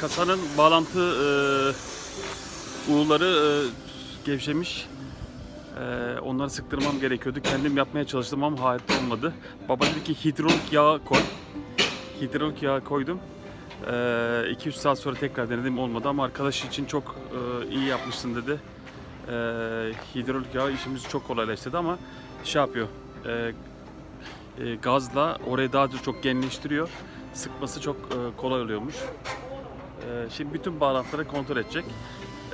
kasanın bağlantı e, uğuları e, gevşemiş. E, onları sıktırmam gerekiyordu. Kendim yapmaya çalıştım ama hayatta olmadı. Baba dedi ki hidrolik yağ koy. Hidrolik yağ koydum. 2-3 saat sonra tekrar denedim olmadı ama arkadaş için çok e, iyi yapmışsın dedi. E, hidrolik yağ işimizi çok kolaylaştırdı ama şey yapıyor. e, e, gazla orayı daha da çok genleştiriyor. Sıkması çok e, kolay oluyormuş. E, şimdi bütün bağlantıları kontrol edecek.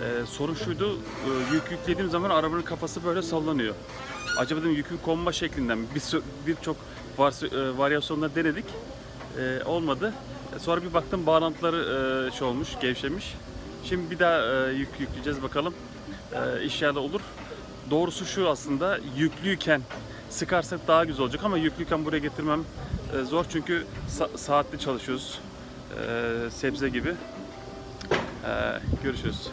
E, sorun şuydu, e, yük yüklediğim zaman arabanın kafası böyle sallanıyor. Acaba dedim yükün konma şeklinden mi? Bir birçok var, e, varyasyonlar denedik. E, olmadı. Sonra bir baktım bağlantıları e, şey olmuş, gevşemiş. Şimdi bir daha e, yük yükleyeceğiz bakalım. E, inşallah olur. Doğrusu şu aslında yüklüyken sıkarsak daha güzel olacak ama yüklüyken buraya getirmem e, zor çünkü sa- saatli çalışıyoruz. E, sebze gibi. E, görüşürüz.